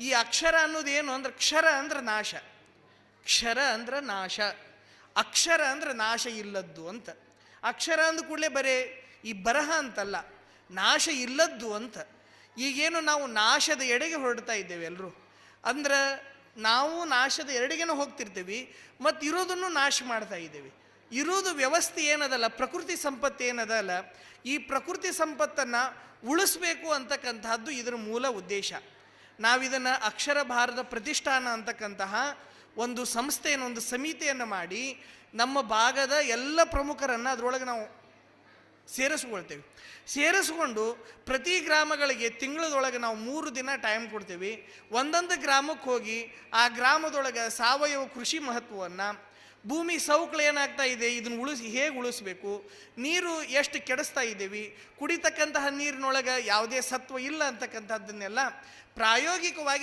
ಈ ಅಕ್ಷರ ಅನ್ನೋದು ಏನು ಅಂದ್ರೆ ಕ್ಷರ ಅಂದ್ರೆ ನಾಶ. ಕ್ಷರ ಅಂದ್ರೆ ನಾಶ. ಅಕ್ಷರ ಅಂದ್ರೆ ನಾಶ ಇಲ್ಲದ್ದು ಅಂತ. ಅಕ್ಷರ ಅಂದ ಕೂಡಲೇ ಬರೇ ಈ ಬರಹ ಅಂತಲ್ಲ, ನಾಶ ಇಲ್ಲದ್ದು ಅಂತ. ಈಗೇನು ನಾವು ನಾಶದ ಎಡೆಗೆ ಹೊರಡ್ತಾ ಇದ್ದೇವೆ ಎಲ್ಲರೂ ಅಂದ್ರೆ ನಾವು ನಾಶದ ಎರಡಿಗೇನು ಹೋಗ್ತಿರ್ತೀವಿ, ಮತ್ತು ಇರೋದನ್ನು ನಾಶ ಮಾಡ್ತಾ ಇದ್ದೇವೆ. ಇರೋದು ವ್ಯವಸ್ಥೆ ಏನದಲ್ಲ, ಪ್ರಕೃತಿ ಸಂಪತ್ತು ಏನದಲ್ಲ, ಈ ಪ್ರಕೃತಿ ಸಂಪತ್ತನ್ನು ಉಳಿಸ್ಬೇಕು ಅಂತಕ್ಕಂತಹದ್ದು ಇದರ ಮೂಲ ಉದ್ದೇಶ. ನಾವಿದನ್ನು ಅಕ್ಷರ ಭಾರತ ಪ್ರತಿಷ್ಠಾನ ಅಂತಕ್ಕಂತಹ ಒಂದು ಸಂಸ್ಥೆಯನ್ನು, ಒಂದು ಸಮಿತಿಯನ್ನು ಮಾಡಿ ನಮ್ಮ ಭಾಗದ ಎಲ್ಲ ಪ್ರಮುಖರನ್ನು ಅದರೊಳಗೆ ನಾವು ಸೇರಿಸ್ಕೊಳ್ತೇವೆ. ಸೇರಿಸ್ಕೊಂಡು ಪ್ರತಿ ಗ್ರಾಮಗಳಿಗೆ ತಿಂಗಳದೊಳಗೆ ನಾವು ಮೂರು ದಿನ ಟೈಮ್ ಕೊಡ್ತೇವೆ. ಒಂದೊಂದು ಗ್ರಾಮಕ್ಕೆ ಹೋಗಿ ಆ ಗ್ರಾಮದೊಳಗೆ ಸಾವಯವ ಕೃಷಿ ಮಹತ್ವವನ್ನು, ಭೂಮಿ ಸೌಕಳಿ ಏನಾಗ್ತಾ ಇದೆ, ಇದನ್ನು ಉಳಿಸಿ ಹೇಗೆ ಉಳಿಸ್ಬೇಕು, ನೀರು ಎಷ್ಟು ಕೆಡಿಸ್ತಾ ಇದ್ದೀವಿ, ಕುಡಿತಕ್ಕಂತಹ ನೀರಿನೊಳಗೆ ಯಾವುದೇ ಸತ್ವ ಇಲ್ಲ ಅಂತಕ್ಕಂಥದ್ದನ್ನೆಲ್ಲ ಪ್ರಾಯೋಗಿಕವಾಗಿ